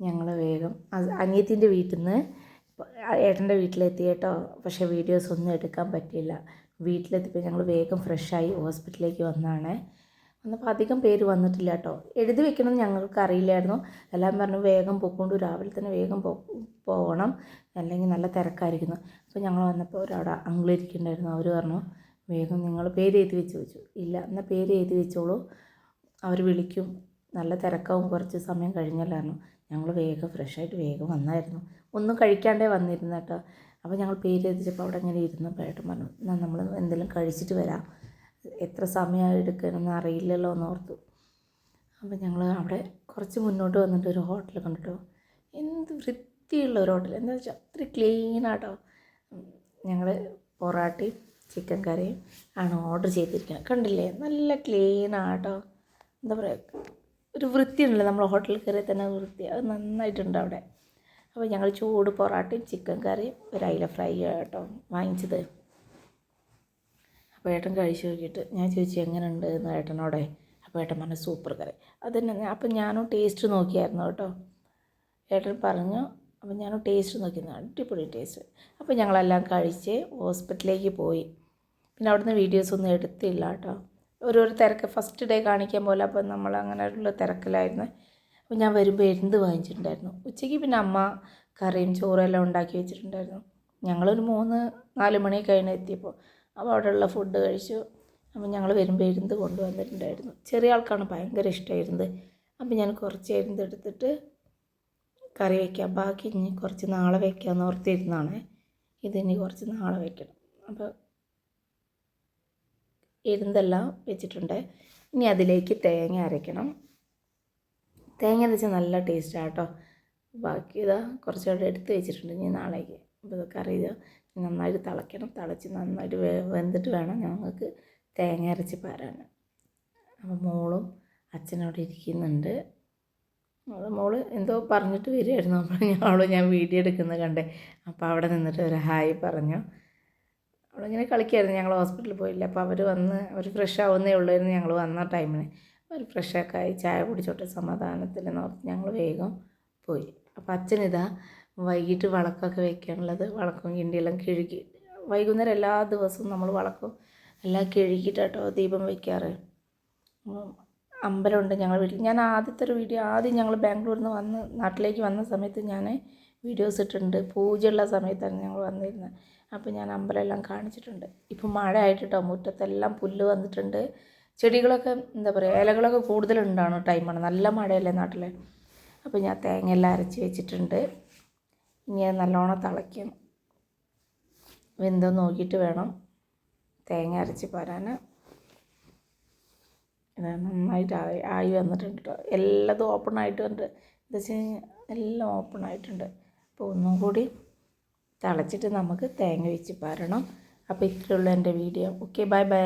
ഞങ്ങൾ വേഗം അനിയത്തിന്റെ വീട്ടിൽ നിന്ന് ഏട്ടന്റെ വീട്ടിലെത്തി കേട്ടോ. പക്ഷേ വീഡിയോസ് ഒന്നും എടുക്കാൻ പറ്റിയില്ല. വീട്ടിലെത്തിയപ്പോൾ ഞങ്ങൾ വേഗം ഫ്രഷായി ഹോസ്പിറ്റലിലേക്ക് വന്നാണ്. വന്നപ്പോൾ അധികം പേര് വന്നിട്ടില്ല കേട്ടോ. എഴുതി വെക്കണമെന്ന് ഞങ്ങൾക്ക് അറിയില്ലായിരുന്നു. എല്ലാം പറഞ്ഞു വേഗം പൊക്കൊണ്ട് രാവിലെ തന്നെ വേഗം പോകണം അല്ലെങ്കിൽ നല്ല തിരക്കായിരിക്കുന്നു. അപ്പോൾ ഞങ്ങൾ വന്നപ്പോൾ ഒരവിടെ അങ്കിൾ ഇരിക്കുന്നുണ്ടായിരുന്നു അവർ പറഞ്ഞു വേഗം നിങ്ങൾ പേര് എഴുതി വെച്ച് വെച്ചു ഇല്ല എന്നാൽ പേര് എഴുതി വെച്ചോളൂ. അവർ വിളിക്കും. നല്ല തിരക്കാവും. കുറച്ച് സമയം കഴിഞ്ഞല്ലായിരുന്നു. ഞങ്ങൾ വേഗം ഫ്രഷായിട്ട് വേഗം വന്നായിരുന്നു. ഒന്നും കഴിക്കാണ്ടേ വന്നിരുന്നു കേട്ടോ. അപ്പോൾ ഞങ്ങൾ പേര് എത്തിച്ചപ്പോൾ അവിടെ ഇങ്ങനെ ഇരുന്ന് ഏട്ടൻ പറഞ്ഞു എന്നാൽ നമ്മൾ എന്തെങ്കിലും കഴിച്ചിട്ട് വരാം. എത്ര സമയം എടുക്കണമെന്ന് അറിയില്ലല്ലോ എന്ന് ഓർത്തു. അപ്പോൾ ഞങ്ങൾ അവിടെ കുറച്ച് മുന്നോട്ട് വന്നിട്ട് ഒരു ഹോട്ടൽ കണ്ടിട്ടോ. എന്ത് വൃത്തിയുള്ള ഒരു ഹോട്ടൽ എന്താ വെച്ചാൽ അത്ര ക്ലീനാട്ടോ ഞങ്ങൾ പൊറാട്ടയും ചിക്കൻ കറിയും ആണ് ഓർഡർ ചെയ്തിരിക്കുന്നത്. കണ്ടില്ലേ? നല്ല ക്ലീനാട്ടോ എന്താ പറയുക ഒരു വൃത്തിയുണ്ടല്ലോ നമ്മൾ ഹോട്ടലിൽ കയറി തന്നെ വൃത്തി. അത് നന്നായിട്ടുണ്ട് അവിടെ. അപ്പോൾ ഞങ്ങൾ ചൂട് പൊറാട്ടയും ചിക്കൻ കറിയും ഒരു അയില ഫ്രൈ കേട്ടോ വാങ്ങിച്ചത്. അപ്പോൾ ഏട്ടൻ കഴിച്ചു നോക്കിയിട്ട് ഞാൻ ചോദിച്ചു എങ്ങനെയുണ്ട് എന്ന് ഏട്ടനോടെ. അപ്പോൾ ഏട്ടൻ പറഞ്ഞു സൂപ്പർ കറി. അതന്നെ അപ്പം ഞാനും ടേസ്റ്റ് നോക്കിയായിരുന്നു കേട്ടോ. ഏട്ടൻ പറഞ്ഞു അപ്പം ഞാനും ടേസ്റ്റ് നോക്കിയിരുന്നു അടിപൊളി ടേസ്റ്റ് അപ്പോൾ ഞങ്ങളെല്ലാം കഴിച്ച് ഹോസ്പിറ്റലിലേക്ക് പോയി. പിന്നെ അവിടുന്ന് വീഡിയോസ് ഒന്നും എടുത്തില്ല കേട്ടോ. ഓരോരോ തിരക്ക്. ഫസ്റ്റ് ഡേ കാണിക്കാൻ പോലെ അപ്പോൾ നമ്മൾ അങ്ങനെ ഉള്ള തിരക്കിലായിരുന്നു. അപ്പോൾ ഞാൻ വരുമ്പോൾ എന്ത് വാങ്ങിച്ചിട്ടുണ്ടായിരുന്നു? ഉച്ചയ്ക്ക് പിന്നെ അമ്മ കറിയും ചോറും എല്ലാം ഉണ്ടാക്കി വെച്ചിട്ടുണ്ടായിരുന്നു. ഞങ്ങളൊരു മൂന്ന് നാല് മണി കഴിഞ്ഞ് എത്തിയപ്പോൾ അപ്പോൾ അവിടെയുള്ള ഫുഡ് കഴിച്ചു. അപ്പോൾ ഞങ്ങൾ വരുമ്പോൾ എരുന്ത് കൊണ്ടുവന്നിട്ടുണ്ടായിരുന്നു. ചെറിയ ആൾക്കാണ് ഭയങ്കര ഇഷ്ടമായിരുന്നത് അപ്പോൾ ഞാൻ കുറച്ച് എരുന്ത് എടുത്തിട്ട് കറി വയ്ക്കാം ബാക്കി ഇനി കുറച്ച് നാളെ വയ്ക്കാമെന്ന് ഓർത്തിരുന്നാണ് ഇതിനി കുറച്ച് നാളെ വയ്ക്കണം അപ്പോൾ എരുന്തെല്ലാം വെച്ചിട്ടുണ്ട്. ഇനി അതിലേക്ക് തേങ്ങ അരയ്ക്കണം. തേങ്ങ അരച്ചാൽ നല്ല ടേസ്റ്റാണ് കേട്ടോ ബാക്കി ഇതാ കുറച്ചുകൂടെ എടുത്ത് വെച്ചിട്ടുണ്ട്. ഇനി നാളേക്ക് അപ്പോൾ കറി ഇത് നന്നായിട്ട് തിളയ്ക്കണം. തിളച്ച് നന്നായിട്ട് വെ വെന്തിട്ട് വേണം ഞങ്ങൾക്ക് തേങ്ങ അരച്ച് പാരാൻ. അപ്പോൾ മോളും അച്ഛനവിടെ ഇരിക്കുന്നുണ്ട്. അപ്പോൾ മോൾ എന്തോ പറഞ്ഞിട്ട് വരികയായിരുന്നു. അപ്പോൾ ഞങ്ങളും ഞാൻ വീഡിയോ എടുക്കുന്നത് കണ്ടേ. അപ്പോൾ അവിടെ നിന്നിട്ട് ഒരു ഹായ് പറഞ്ഞു. അവളിങ്ങനെ കളിക്കായിരുന്നു. ഞങ്ങൾ ഹോസ്പിറ്റലിൽ പോയില്ല. അപ്പോൾ അവർ വന്ന് അവർ ഫ്രഷ് ആവുന്നേ ഉള്ളായിരുന്നു ഞങ്ങൾ വന്ന ടൈമിന് അവർ ഫ്രഷൊക്കെ ആയി ചായ കുടിച്ചോട്ടെ സമാധാനത്തിൽ ഓർത്ത് ഞങ്ങൾ വേഗം പോയി. അപ്പോൾ അച്ഛനിതാ വൈകിട്ട് വളക്കൊക്കെ വെക്കാനുള്ളത് വളക്കും കിണ്ടിയെല്ലാം കിഴുകി. വൈകുന്നേരം എല്ലാ ദിവസവും നമ്മൾ വളക്കും എല്ലാം കിഴുകിയിട്ടോ ദീപം വയ്ക്കാറ് അമ്പലമുണ്ട് ഞങ്ങൾ വീട്ടിൽ. ഞാൻ ആദ്യത്തെ ഒരു വീഡിയോ ആദ്യം ഞങ്ങൾ ബാംഗ്ലൂരിൽ നിന്ന് വന്ന് നാട്ടിലേക്ക് വന്ന സമയത്ത് ഞാൻ വീഡിയോസ് ഇട്ടിട്ടുണ്ട്. പൂജയുള്ള സമയത്താണ് ഞങ്ങൾ വന്നിരുന്നത്. അപ്പോൾ ഞാൻ അമ്പലമെല്ലാം കാണിച്ചിട്ടുണ്ട്. ഇപ്പോൾ മഴ ആയിട്ടോ മുറ്റത്തെല്ലാം പുല്ല് വന്നിട്ടുണ്ട്. ചെടികളൊക്കെ എന്താ പറയുക ഇലകളൊക്കെ കൂടുതലുണ്ടാണ് ടൈമാണ്. നല്ല മഴയല്ലേ നാട്ടിൽ അപ്പോൾ ഞാൻ തേങ്ങയെല്ലാം അരച്ച് വെച്ചിട്ടുണ്ട്. ഇനി അത് നല്ലോണം തിളയ്ക്കും വെന്തോ നോക്കിയിട്ട് വേണം തേങ്ങ അരച്ച് പോരാൻ നന്നായിട്ട് ആയി ആയി വന്നിട്ടുണ്ട് കേട്ടോ എല്ലാതും ഓപ്പൺ ആയിട്ട് വന്നിട്ട് എന്താ വെച്ച് കഴിഞ്ഞാൽ എല്ലാം ഓപ്പൺ ആയിട്ടുണ്ട്. അപ്പോൾ ഒന്നും കൂടി തിളച്ചിട്ട് നമുക്ക് തേങ്ങ വെച്ച് പാരണം. അപ്പോൾ ഇത്രയുള്ള എന്റെ വീഡിയോ. Okay bye bye